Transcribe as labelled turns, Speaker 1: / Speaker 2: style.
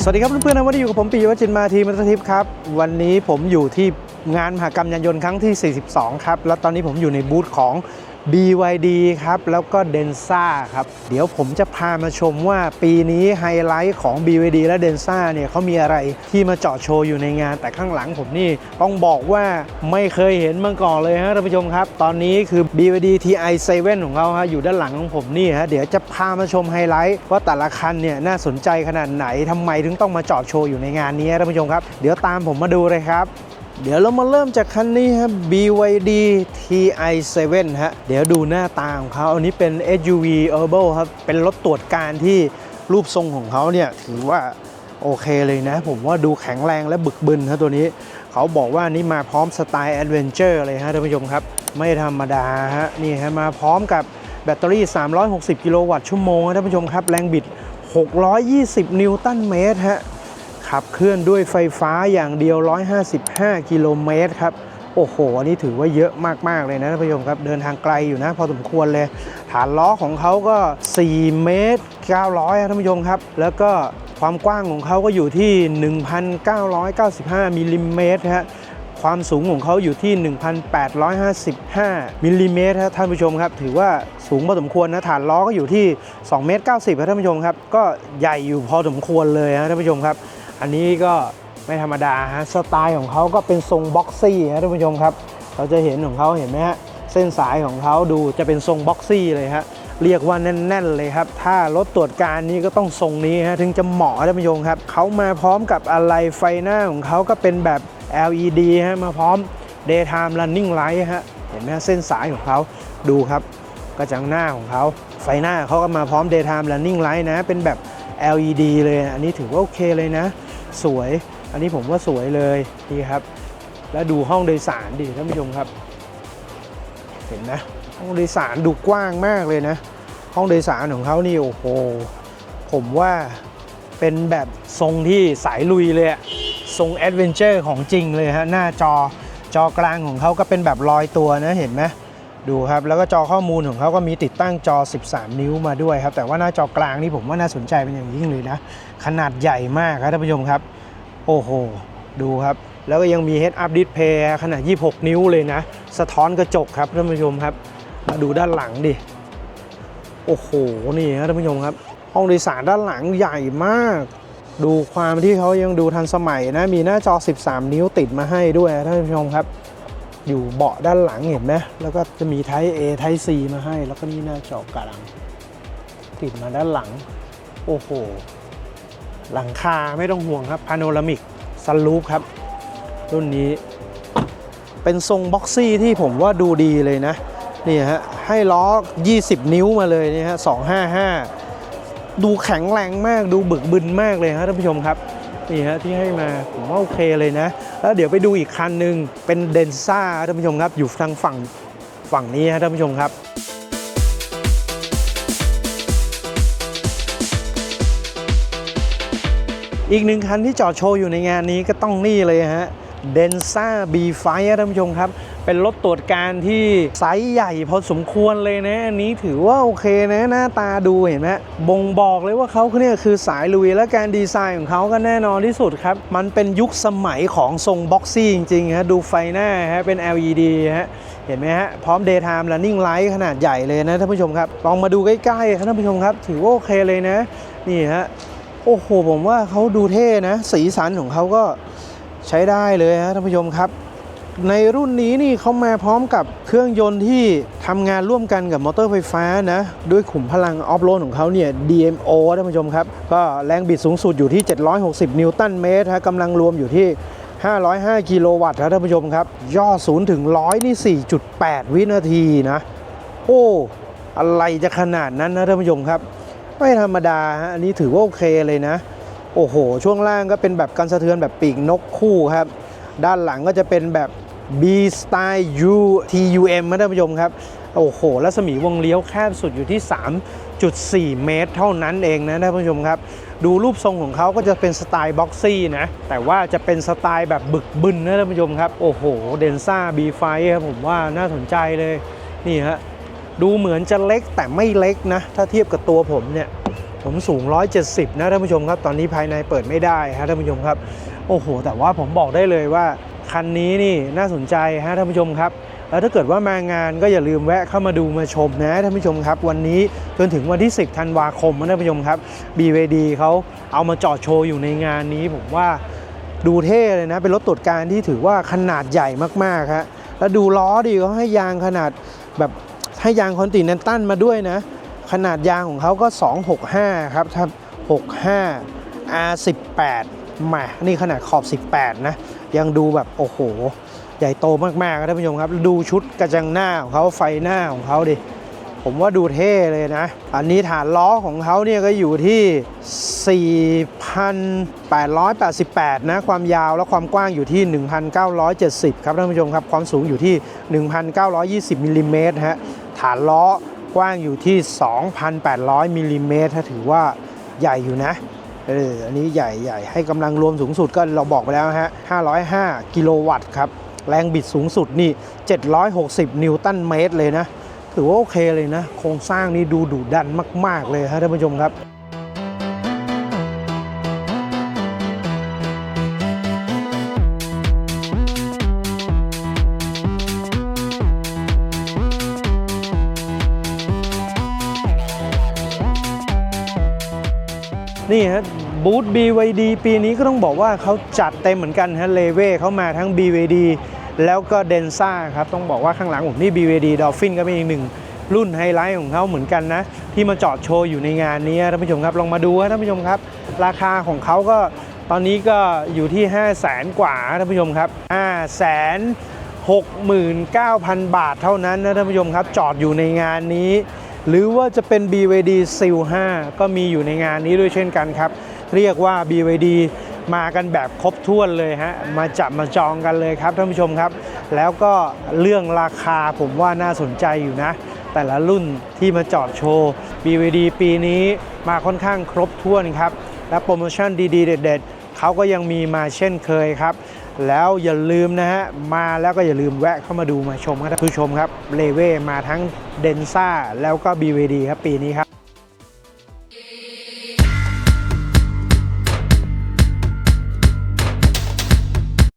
Speaker 1: สวัสดีครับเพื่อนๆนะวันนี้อยู่กับผมปีวัชินมาทีมัตทิพย์ครับ วันนี้ผมอยู่ที่งานมหกรรมยานยนต์ครั้งที่ 42 ครับ แล้วตอนนี้ผมอยู่ในบูธของ BYD ครับ แล้วก็ Densa ครับ เดี๋ยวผมจะพามาชมว่าปีนี้ไฮไลท์ของ BYD และ Densa เนี่ยเขามีอะไรที่มาเจาะโชว์อยู่ในงาน แต่ข้างหลังผมนี่ต้องบอกว่าไม่เคยเห็นมาก่อนเลยฮะท่านผู้ชมครับ ตอนนี้คือ BYD TI7 ของเขาฮะอยู่ด้านหลังของผมนี่ฮะเดี๋ยวจะพามาชมไฮไลท์ว่าแต่ละคันเนี่ยน่าสนใจขนาดไหนทำไมถึงต้องมาเจาะโชว์อยู่ในงานนี้ท่านผู้ชมครับ เดี๋ยวตามผมมาดูเลยครับ เดี๋ยวเรามาเริ่มจากคันนี้ครับ BYD TI7 ฮะ เดี๋ยวดูหน้าตาของเขาอันนี้เป็น SUV Urban ครับ เป็นรถตรวจการที่รูปทรงของเขาเนี่ยถือว่าโอเคเลยนะ ผมว่าดูแข็งแรงและบึกบึนครับตัวนี้ เขาบอกว่านี่มาพร้อมสไตล์แอดเวนเจอร์เลยฮะท่านผู้ชมครับ ไม่ธรรมดาฮะ นี่ฮะมาพร้อมกับแบตเตอรี่ 360 กิโลวัตต์ชั่วโมงท่านผู้ชมครับ แรงบิด 620 นิวตันเมตรฮะ ขับเคลื่อนด้วยไฟฟ้าอย่างเดียว 155 กิโลเมตรครับโอ้โห อันนี้ถือว่าเยอะมาก ๆ เลยนะท่านผู้ชมครับ เดินทางไกลอยู่นะ พอสมควรเลย ฐานล้อของเขาก็ 4 เมตร 900ครับท่านผู้ชมครับ แล้วก็ความกว้างของเขาก็อยู่ที่ 1,995มิลลิเมตรฮะความสูงของเขาอยู่ที่ 1,855มิลลิเมตรท่านผู้ชมครับ ถือว่าสูงพอสมควรนะ ฐานล้อก็อยู่ที่2เมตร90ครับท่านผู้ชมครับ ก็ใหญ่อยู่พอสมควรเลยนะท่านผู้ชมครับ อันนี้ก็ไม่ธรรมดาฮะสไตล์ของเขาก็เป็นทรงบ็อกซี่นะท่านผู้ชมครับ เราจะเห็นของเขาเห็นไหมฮะเส้นสายของเขาดูจะเป็นทรงบ็อกซี่เลยฮะเรียกว่าแน่น ๆ เลยครับ ถ้ารถตรวจการนี้ก็ต้องทรงนี้ฮะถึงจะเหมาะท่านผู้ชมครับเขามาพร้อมกับอะไรไฟหน้าของเขาก็เป็นแบบ LED ฮะมาพร้อม daytime running light ฮะเห็นไหมฮะเส้นสายของเขาดูครับกระจังหน้าของเขาไฟหน้าเขาก็มาพร้อม daytime running light นะ เป็นแบบ LED เลย อันนี้ถือว่าโอเคเลยนะ สวย อันนี้ผมว่าสวยเลยนี่ครับ แล้วดูห้องโดยสารดิท่านผู้ชมครับ เห็นนะห้องโดยสารดูกว้างมากเลยนะ ห้องโดยสารของเขานี่โอ้โหผมว่าเป็นแบบทรงที่สายลุยเลยอะทรงแอดเวนเจอร์ของจริงเลยฮะหน้าจอจอกลางของเขาก็เป็นแบบลอยตัวนะเห็นไหม ดูครับแล้วก็จอข้อมูลของเขาก็มีติดตั้งจอ 13 นิ้วมาด้วยครับ แต่ว่าหน้าจอกลางนี่ผมว่าน่าสนใจเป็นอย่างยิ่งเลยนะ ขนาดใหญ่มากครับท่านผู้ชมครับ โอ้โห ดูครับ แล้วก็ยังมี Head Up Display ขนาด 26 นิ้วเลยนะ สะท้อนกระจกครับท่านผู้ชมครับ มาดูด้านหลังดิ โอ้โห นี่ครับท่านผู้ชมครับ ห้องโดยสารด้านหลังใหญ่มาก ดูความที่เขายังดูทันสมัยนะ มีหน้าจอ 13 นิ้วติดมาให้ด้วยท่านผู้ชมครับ อยู่เบาะด้านหลังเห็นไหมแล้วก็จะมี Type A Type C มาให้ แล้วก็นี่หน้าจอกลางติดมาด้านหลัง โอ้โห หลังคาไม่ต้องห่วงครับพาโนรามิกซันรูฟครับ รุ่นนี้ เป็นทรงบ็อกซี่ที่ผมว่าดูดีเลยนะ นี่ฮะ ให้ล้อ 20 นิ้วมาเลยนี่ฮะ 255 ดูแข็งแรงมากดูบึกบึนมากเลยฮะท่านผู้ชมครับ นี่ฮะที่ให้มาผมว่าโอเคเลยนะ แล้วเดี๋ยวไปดูอีกคันหนึ่งเป็นเดนซ่าท่านผู้ชมครับ อยู่ทางฝั่งฝั่งนี้ฮะท่านผู้ชมครับอีกหนึ่งคันที่จอดโชว์อยู่ในงานนี้ก็ต้องนี่เลยฮะเดนซ่า B5 ครับท่านผู้ชมครับ เป็นรถตรวจการที่ไซส์ใหญ่พอสมควรเลยนะ อันนี้ถือว่าโอเคนะ หน้าตาดูเห็นไหมบ่งบอกเลยว่าเขาเนี่ยคือสายลุยและการดีไซน์ของเขาก็แน่นอนที่สุดครับ มันเป็นยุคสมัยของทรงบ็อกซี่จริงๆฮะดูไฟหน้าฮะเป็น LED ฮะเห็นไหมฮะ พร้อม daytime running light ขนาดใหญ่เลยนะท่านผู้ชมครับ ลองมาดูใกล้ๆครับท่านผู้ชมครับ ถือว่าโอเคเลยนะ นี่ฮะโอ้โหผมว่าเขาดูเท่นะ สีสันของเขาก็ใช้ได้เลยฮะท่านผู้ชมครับ ในรุ่นนี้นี่เขามาพร้อมกับเครื่องยนต์ที่ทำงานร่วมกันกับมอเตอร์ไฟฟ้านะ ด้วยขุมพลังออฟโรดของเขาเนี่ย DMO ท่านผู้ชมครับ ก็แรงบิดสูงสุดอยู่ที่ 760 นิวตันเมตรฮะกำลังรวมอยู่ที่ 505 กิโลวัตต์ครับท่านผู้ชมครับ ย่อศูนย์ถึงร้อยนี่ 4.8 วินาทีนะ โอ้ อะไรจะขนาดนั้นนะท่านผู้ชมครับ ไม่ธรรมดาฮะอันนี้ถือว่าโอเคเลยนะ โอ้โห ช่วงล่างก็เป็นแบบกันสะเทือนแบบปีกนกคู่ครับด้านหลังก็จะเป็นแบบ B Style U TUM ท่านผู้ชมครับ โอ้โหรัศมีวงเลี้ยวแคบสุดอยู่ที่ 3.4 เมตร เท่านั้นเองนะท่านผู้ชมครับ ดูรูปทรงของเขาก็จะเป็นสไตล์บ็อกซี่นะ แต่ว่าจะเป็นสไตล์แบบบึกบึนนะท่านผู้ชมครับ โอ้โหเดนซ่า B5 ครับผมว่าน่าสนใจเลย นี่ฮะ ดูเหมือนจะเล็กแต่ไม่เล็กนะ ถ้าเทียบกับตัวผมเนี่ยผมสูง 170 นะท่านผู้ชมครับ ตอนนี้ภายในเปิดไม่ได้ฮะท่านผู้ชมครับ โอ้โห แต่ว่าผมบอกได้เลยว่า คันนี้นี่น่าสนใจฮะท่านผู้ชมครับแล้วถ้าเกิดว่ามางานก็อย่าลืมแวะเข้ามาดูมาชมนะท่านผู้ชมครับ วันนี้จนถึงวันที่ 10 ธันวาคมนะท่านผู้ชมครับ BVD เขาเอามาจอดโชว์อยู่ในงานนี้ ผมว่าดูเท่เลยนะ เป็นรถตรวจการที่ถือว่าขนาดใหญ่มากๆฮะแล้วดูล้อดีเขาให้ยางขนาดแบบให้ยางคอนติเนนตัลมาด้วยนะ ขนาดยางของเขาก็ 265 ครับถ้า65 R18 แหมนี่ขนาดขอบ 18 นะ ยังดูแบบโอ้โห ใหญ่โตมากๆครับท่านผู้ชมครับ ดูชุดกระจังหน้าของเขาไฟหน้าของเขาดิ ผมว่าดูเท่เลยนะ อันนี้ฐานล้อของเขาเนี่ยก็อยู่ที่ 4,888 นะ ความยาวและความกว้างอยู่ที่ 1,970 ครับท่านผู้ชมครับ ความสูงอยู่ที่ 1,920มิลลิเมตรฮะ ฐานล้อกว้างอยู่ที่ 2,800มิลลิเมตรถ้าถือว่าใหญ่อยู่นะ เอออันนี้ใหญ่ใหญ่ให้กำลังรวมสูงสุดก็เราบอกไปแล้วฮะ 505 กิโลวัตต์ครับ แรงบิดสูงสุดนี่ 760 นิวตันเมตรเลยนะ ถือว่าโอเคเลยนะ โครงสร้างนี่ดูดุดันมาก ๆ เลยฮะท่านผู้ชมครับ นี่ฮะบูธ BYD ปีนี้ก็ต้องบอกว่าเขาจัดเต็มเหมือนกันฮะเลเว่เขามาทั้ง BYD แล้วก็เดนซ่าครับ ต้องบอกว่าข้างหลังผมนี่ BYD Dolphin ก็เป็นอีกหนึ่งรุ่นไฮไลท์ของเขาเหมือนกันนะ ที่มาจอดโชว์อยู่ในงานนี้ท่านผู้ชมครับลองมาดูฮะท่านผู้ชมครับ ราคาของเขาก็ตอนนี้ก็อยู่ที่ 5 0 0แสนกว่าท่านผู้ชมครับ5 0 0แสน69,000 บาทเท่านั้นนะท่านผู้ชมครับ จอดอยู่ในงานนี้ หรือว่าจะเป็น BYD Seal 5 ก็มีอยู่ในงานนี้ด้วยเช่นกันครับ เรียกว่า BYD มากันแบบครบถ้วนเลยฮะ มาจับมาจองกันเลยครับท่านผู้ชมครับ แล้วก็เรื่องราคาผมว่าน่าสนใจอยู่นะ แต่ละรุ่นที่มาจอดโชว์ BYD ปีนี้มาค่อนข้างครบถ้วนครับ และโปรโมชั่นดีๆ เด็ด ๆเขาก็ยังมีมาเช่นเคยครับ แล้วอย่าลืมนะฮะ มาแล้วก็อย่าลืมแวะเข้ามาดูมาชมครับท่านผู้ชมครับเลเว่มาทั้งเดนซ่าแล้วก็ BVD ครับปีนี้ครับ